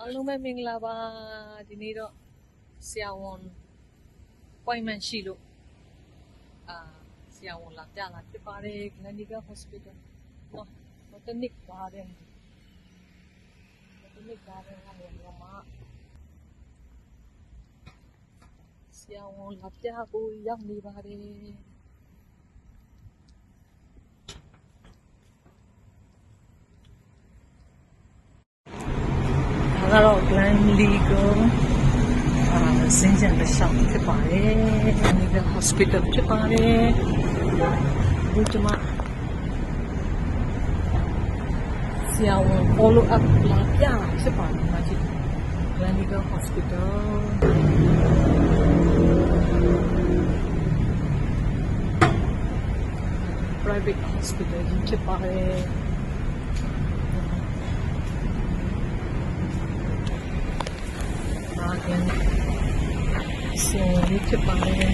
အားလုံးပဲမင်္ဂလာပါဒီနေ့တော့ဆရာဝန် appointment ရှိလို့အာဆရာဝန်လာပြလာဖြစ်ပါတယ် Clinical Hospital နော် Botanic Garden Botanic Garden ကနေတော့မှဆရာဝန်လာပြဖို့ရောက်နေပါတယ် ဒါ ကတော့ Glen Legal အာစင်ကြံတစ်လျှောက်ဖြစ်ပါတယ်။ Legal Hospital ဖြစ်ပါတယ်။ဒီကျမဆရာဝန် follow up လာပြတာဖြစ်ပါတယ်မကြီး။ Glen Legal Hospital private hospital ကြီးဖြ စ်ပါတယ်။မာကန်စင်လေးဖြစ်ပါတယ်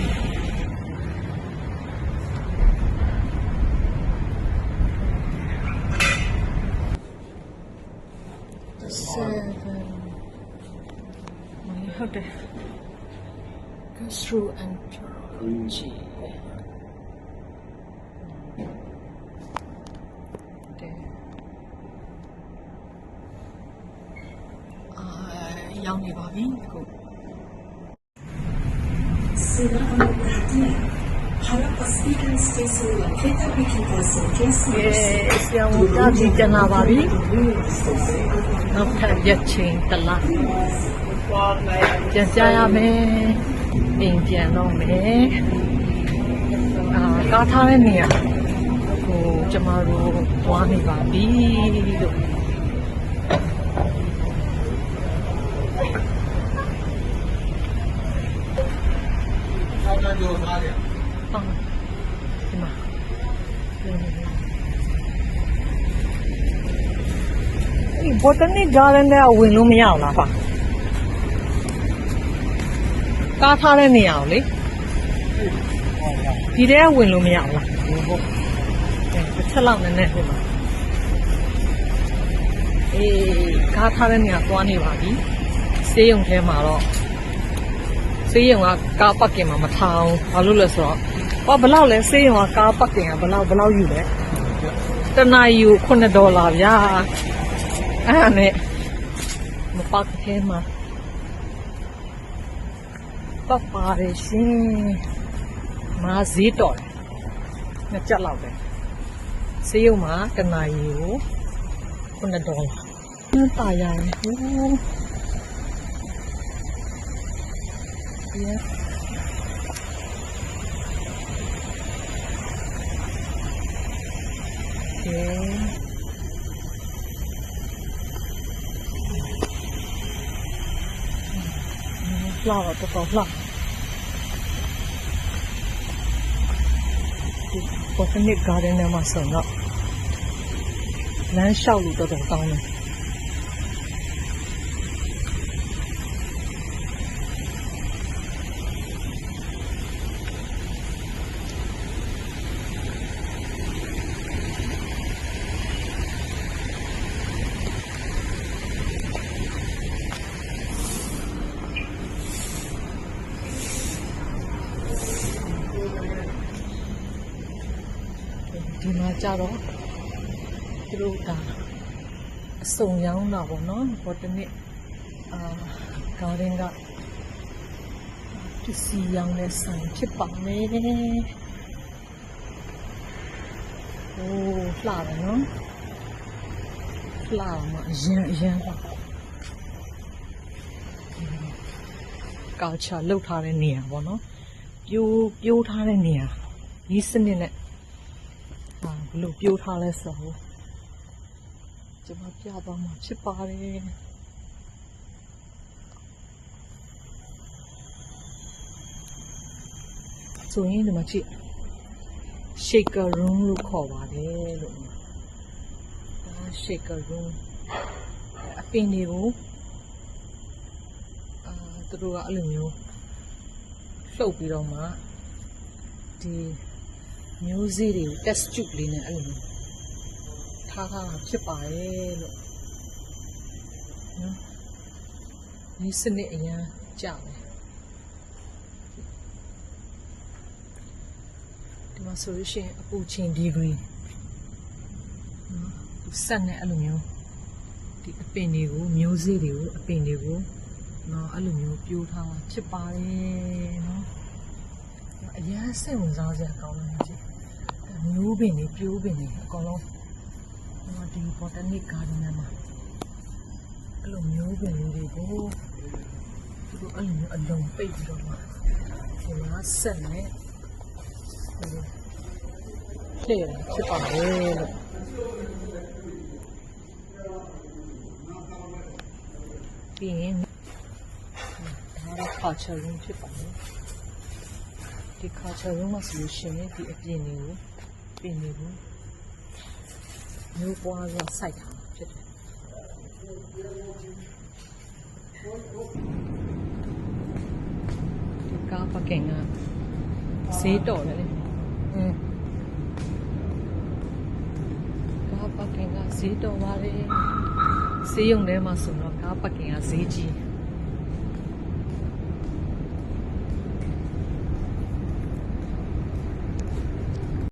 7ဟုတ်တယ် gastroenterology တဲ့အာ ရောက်နေပါပြီခု Harap Hospital Station located between the Central ကဲဆရာဝန်ကကြည့်ကြလာပါပြီနောက်ထပ်ရက်ချိန်တစ်လပြန်ကြရမယ်အိမ်ပြန်တော့မယ်အာကားထားတဲ့နေရာဟိုကျမတို့ဝါနေပါပြီလို့ဟုတ်ဒီမှာ ဒီဘောတနိဂါရန်ထဲကဝင်လို့မရအောင်လားပါကားထားတဲ့နေရာကိုလေဒီထဲကဝင်လို့မရအောင်လားဟုတ်တစ်ချက်လောက်နည်းနည်းဒီမှာအေးကားထားတဲ့နေရာသွားနေပါပြီစေးရုံထဲမှာတော့စေးရုံကကားပတ်ကင်မှာမထားအောင်ဘာလို့လဲဆိုတော့ဟောဘယ်လောက်လဲစေးရုံကကားပတ်ကင်ကဘယ်လောက်ဘယ်လောက်ယူလဲတနားယူ9ဒေါ်လာဗျာ အဲ့ဒါနဲ့မပတ်ခဲမှာပတ်ပါတယ်ရှင်မာဈေးတော်တယ်နှစ်ချက်လောက်ပဲစေးရုံမှာတနားယူ9ဒေါ်လာနှတာရရင်ဟိုး Yeah. Okay. Mm, လှတော့တော်တော်လှဒီ Botanic Garden ထဲမှာဆိုတော့လမ်းလျှောက်လို့တော်တော်ကော ဒီမှာကြတော့သူတို့ဒါအစုံရောင်းတာပေါ့နော်ဘောတနစ်အာဂါရင်ကပစ္စည်းရောင်းတဲ့ဆိုင်ဖြစ်ပါမယ်ဟိုလှတယ်နော်လှမှာအရင်အရင်ပါကာချာလောက်ထားတဲ့နေရာပေါ့နော်ပြိုးပြိုးထားတဲ့နေရာဒီစနစ်နဲ့ ဟာဘလို့ပြိုးထားလဲဆိုတော့ကျွန်မပြသွားမှာဖြစ်ပါတယ်ဆိုရင်ဒီမှာကြည့် shaker room လို့ခေါ်ပါတယ်လို့ဒါ shaker room အပင်တွေကိုအာသူတို့ကအဲ့လိုမျိုးလှုပ်ပြီးတော့မှဒီ မျိုးစေ့တွေကို test tube လေးနဲ့အဲ့လိုမျိုးထားထားတာဖြစ်ပါတယ်လို့နော်ဒီစနစ်အရင်ကြာတယ်ဒီမှာဆိုလို့ရှိရင်အပူချိန်ဒီဂရီနော်သူဆက်နေအဲ့လိုမျိုးဒီအပင်တွေကိုမျိုးစေ့တွေကိုအပင်တွေကိုနော်အဲ့လိုမျိုးပြိုးထားတာဖြစ်ပါတယ်နော်အရင်စိတ်ဝင်စားစရာကောင်းတယ်ကြည့် မျိုးပင်တွေပြိုးပင်တွေအကုန်လုံးဟိုဒီ botanic garden ထဲမှာအဲ့လိုမျိုးပင်လေးတွေကိုသူတို့အဲ့လိုမျိုးအလုံးပိတ်ပြီးတော့မှဒီမှာဆက်နေဟိုလှည့်တယ်ဖြစ်ပါတယ်လို့ပြီးရင်ဒါက culture room ဖြစ်ပါတယ်ဒီ culture room မှာဆိုလို့ရှိရင်ဒီအပြင်တွေကို ပြင်တွေကိုမျိုးပွားစွာစိုက်ထားတာဖြစ်တယ်ဒီကားပကင်ကဈေးတော်တယ်လေอืมကားပကင်ကဈေးတော်ပါလေဈေးရုံထဲမှာဆိုတော့ကားပကင်ကဈေးကြီး